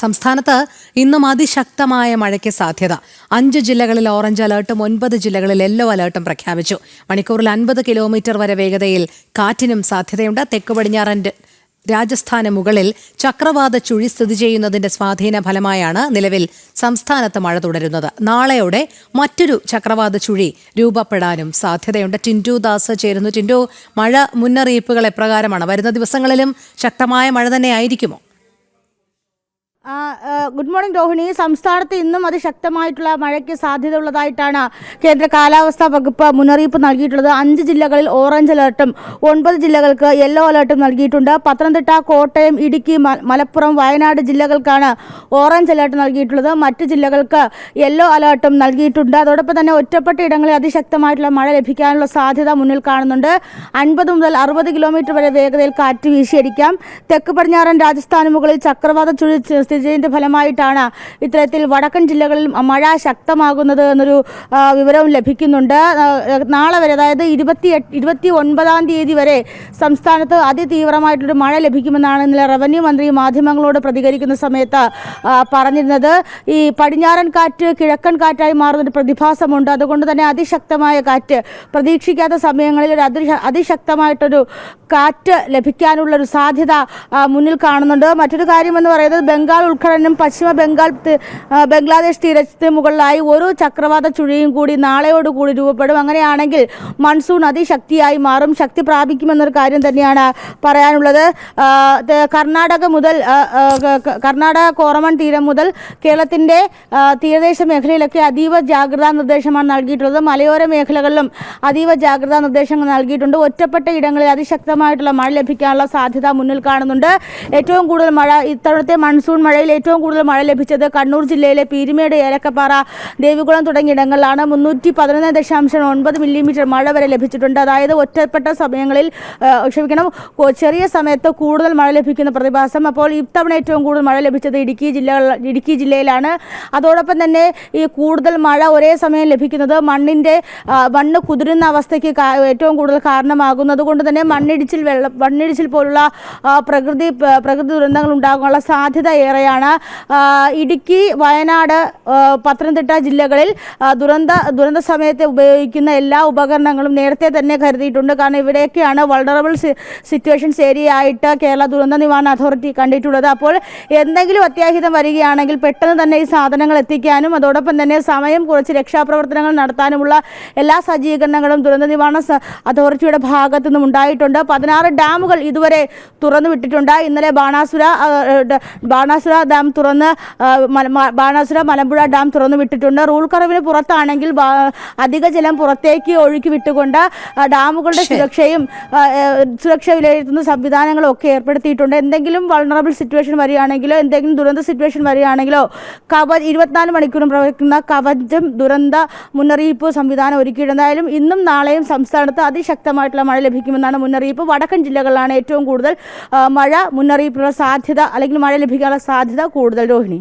സംസ്ഥാനത്ത് ഇന്നും അതിശക്തമായ മഴയ്ക്ക് സാധ്യത. അഞ്ച് ജില്ലകളിൽ ഓറഞ്ച് അലേർട്ടും ഒൻപത് ജില്ലകളിൽ യെല്ലോ അലേർട്ടും പ്രഖ്യാപിച്ചു. മണിക്കൂറിൽ അൻപത് കിലോമീറ്റർ വരെ വേഗതയിൽ കാറ്റിനും സാധ്യതയുണ്ട്. തെക്ക് പടിഞ്ഞാറൻ രാജസ്ഥാന് മുകളിൽ ചക്രവാത ചുഴി സ്ഥിതി ചെയ്യുന്നതിന്റെ സ്വാധീന ഫലമായാണ് നിലവിൽ സംസ്ഥാനത്ത് മഴ തുടരുന്നത്. നാളെയോടെ മറ്റൊരു ചക്രവാത ചുഴി രൂപപ്പെടാനും സാധ്യതയുണ്ട്. ടിന്റു ദാസ് ചേരുന്നു. ടിന്റു മഴ മുന്നറിയിപ്പുകൾ എപ്രകാരമാണ്? വരുന്ന ദിവസങ്ങളിലും ശക്തമായ മഴ തന്നെ ആയിരിക്കുമോ? ആ, ആ, ഗുഡ് മോർണിംഗ് രോഹിണി. സംസ്ഥാനത്ത് ഇന്നും അതിശക്തമായിട്ടുള്ള മഴയ്ക്ക് സാധ്യത ഉള്ളതായിട്ടാണ് കേന്ദ്ര കാലാവസ്ഥാ വകുപ്പ് മുന്നറിയിപ്പ് നൽകിയിട്ടുള്ളത്. അഞ്ച് ജില്ലകളിൽ ഓറഞ്ച് അലർട്ടും ഒൻപത് ജില്ലകൾക്ക് യെല്ലോ അലർട്ടും നൽകിയിട്ടുണ്ട്. പത്തനംതിട്ട കോട്ടയം ഇടുക്കി മലപ്പുറം വയനാട് ജില്ലകൾക്കാണ് ഓറഞ്ച് അലർട്ട് നൽകിയിട്ടുള്ളത്. മറ്റ് ജില്ലകൾക്ക് യെല്ലോ അലർട്ടും നൽകിയിട്ടുണ്ട്. അതോടൊപ്പം തന്നെ ഒറ്റപ്പെട്ട ഇടങ്ങളിൽ അതിശക്തമായിട്ടുള്ള മഴ ലഭിക്കാനുള്ള സാധ്യത മുന്നിൽ കാണുന്നുണ്ട്. അൻപത് മുതൽ അറുപത് കിലോമീറ്റർ വരെ വേഗതയിൽ കാറ്റ് വീശിയടിക്കാം. തെക്ക് പടിഞ്ഞാറൻ രാജസ്ഥാന് മുകളിൽ ചക്രവാത ചുഴി ച- ഫലമായിട്ടാണ് ഇത്തരത്തിൽ വടക്കൻ ജില്ലകളിൽ മഴ ശക്തമാകുന്നത് എന്നൊരു വിവരവും ലഭിക്കുന്നുണ്ട്. നാളെ വരെ അതായത് ഇരുപത്തി ഇരുപത്തി ഒൻപതാം തീയതി വരെ സംസ്ഥാനത്ത് അതിതീവ്രമായിട്ടൊരു മഴ ലഭിക്കുമെന്നാണ് ഇന്നലെ റവന്യൂ മന്ത്രി മാധ്യമങ്ങളോട് പ്രതികരിക്കുന്ന സമയത്ത് പറഞ്ഞിരുന്നത്. ഈ പടിഞ്ഞാറൻ കാറ്റ് കിഴക്കൻ കാറ്റായി മാറുന്നൊരു പ്രതിഭാസമുണ്ട്. അതുകൊണ്ട് തന്നെ അതിശക്തമായ കാറ്റ് പ്രതീക്ഷിക്കാത്ത സമയങ്ങളിൽ ഒരു അതി അതിശക്തമായിട്ടൊരു കാറ്റ് ലഭിക്കാനുള്ളൊരു സാധ്യത മുന്നിൽ കാണുന്നുണ്ട്. മറ്റൊരു കാര്യമെന്ന് പറയുന്നത് ബംഗാൾ ഉൾക്കടലിനും പശ്ചിമ ബംഗാൾ ബംഗ്ലാദേശ് തീരത്തിന് മുകളിലായി ഒരു ചക്രവാത ചുഴിയും കൂടി നാളെയോടുകൂടി രൂപപ്പെടും. അങ്ങനെയാണെങ്കിൽ മൺസൂൺ അതിശക്തിയായി മാറും. ശക്തി പ്രാപിക്കുമെന്നൊരു കാര്യം തന്നെയാണ് പറയാനുള്ളത്. കർണാടക മുതൽ കർണാടക കോറമൺ തീരം മുതൽ കേരളത്തിന്റെ തീരദേശ മേഖലയിലൊക്കെ അതീവ ജാഗ്രതാ നിർദ്ദേശമാണ് നൽകിയിട്ടുള്ളത്. മലയോര മേഖലകളിലും അതീവ ജാഗ്രതാ നിർദ്ദേശങ്ങൾ നൽകിയിട്ടുണ്ട്. ഒറ്റപ്പെട്ട ഇടങ്ങളിൽ അതിശക്തമായിട്ടുള്ള മഴ ലഭിക്കാനുള്ള സാധ്യത മുന്നിൽ കാണുന്നുണ്ട്. ഏറ്റവും കൂടുതൽ മഴ ഇത്തവണത്തെ മൺസൂൺ മഴയിൽ ഏറ്റവും കൂടുതൽ മഴ ലഭിച്ചത് കണ്ണൂർ ജില്ലയിലെ പീരുമേട് ഏലക്കപ്പാറ ദേവികുളം തുടങ്ങിയിടങ്ങളിലാണ് മുന്നൂറ്റി പതിനൊന്ന് ദശാംശം ഒൻപത് മില്ലിമീറ്റർ മഴ വരെ ലഭിച്ചിട്ടുണ്ട്. അതായത് ഒറ്റപ്പെട്ട സമയങ്ങളിൽ ക്ഷമിക്കണം ചെറിയ സമയത്ത് കൂടുതൽ മഴ ലഭിക്കുന്ന പ്രതിഭാസം. അപ്പോൾ ഇത്തവണ ഏറ്റവും കൂടുതൽ മഴ ലഭിച്ചത് ഇടുക്കി ജില്ലകളിൽ ഇടുക്കി ജില്ലയിലാണ്. അതോടൊപ്പം തന്നെ ഈ കൂടുതൽ മഴ ഒരേ സമയം ലഭിക്കുന്നത് മണ്ണിന്റെ മണ്ണ് കുതിരുന്ന അവസ്ഥയ്ക്ക് ഏറ്റവും കൂടുതൽ കാരണമാകുന്നത് കൊണ്ട് തന്നെ മണ്ണിടിച്ചിൽ വെള്ളം മണ്ണിടിച്ചിൽ പോലുള്ള പ്രകൃതി പ്രകൃതി ദുരന്തങ്ങൾ ഉണ്ടാകാനുള്ള സാധ്യത ഏറെയാണ് ആ, ഇടുക്കി വയനാട് പത്തനംതിട്ട ജില്ലകളിൽ ദുരന്ത ദുരന്ത സമയത്ത് ഉപയോഗിക്കുന്ന എല്ലാ ഉപകരണങ്ങളും നേരത്തെ തന്നെ കരുതിയിട്ടുണ്ട്. കാരണം ഇവിടെയൊക്കെയാണ് വൾണറബിൾ സിറ്റുവേഷൻസ് ഏരിയ ആയിട്ട് കേരള ദുരന്ത നിവാരണ അതോറിറ്റി കണ്ടിട്ടുള്ളത്. അപ്പോൾ എന്തെങ്കിലും അത്യാഹിതം വരികയാണെങ്കിൽ പെട്ടെന്ന് തന്നെ ഈ സാധനങ്ങൾ എത്തിക്കാനും അതോടൊപ്പം തന്നെ സമയം കുറച്ച് രക്ഷാപ്രവർത്തനങ്ങൾ നടത്താനുമുള്ള എല്ലാ സജ്ജീകരണങ്ങളും ദുരന്ത നിവാരണ അതോറിറ്റിയുടെ ഭാഗത്തു നിന്നും ഉണ്ടായിട്ടുണ്ട്. പതിനാറ് ഡാമുകൾ ഇതുവരെ തുറന്നു വിട്ടിട്ടുണ്ട് ഇന്നലെ ബാണാസുര ഡ- ബാണാസുര ഡാം തുറന്ന് ബാണാസുര മലമ്പുഴ ഡാം തുറന്നു വിട്ടിട്ടുണ്ട്. റൂൾ കറവിന് പുറത്താണെങ്കിൽ അധിക ജലം പുറത്തേക്ക് ഒഴുക്കി വിട്ടുകൊണ്ട് ഡാമുകളുടെ സുരക്ഷയും സുരക്ഷ വിലയിരുത്തുന്ന സംവിധാനങ്ങളും ഒക്കെ ഏർപ്പെടുത്തിയിട്ടുണ്ട്. എന്തെങ്കിലും വൾണറബിൾ സിറ്റുവേഷൻ വരികയാണെങ്കിലോ എന്തെങ്കിലും ദുരന്ത സിറ്റുവേഷൻ വരികയാണെങ്കിലോ കവ ഇരുപത്തിനാല് മണിക്കൂറും പ്രവർത്തിക്കുന്ന കവചം ദുരന്ത മുന്നറിയിപ്പ് സംവിധാനം ഒരുക്കിയിട്ടുണ്ട്. എന്തായാലും ഇന്നും നാളെയും സംസ്ഥാനത്ത് അതിശക്തമായിട്ടുള്ള മഴ ലഭിക്കുമെന്നാണ് മുന്നറിയിപ്പ്. വടക്കൻ ജില്ലകളിലാണ് ഏറ്റവും കൂടുതൽ മഴ മുന്നറിയിപ്പുള്ള സാധ്യത അല്ലെങ്കിൽ മഴ ലഭിക്കാനുള്ള സാധ്യത കൂടുതൽ രോഹിണി.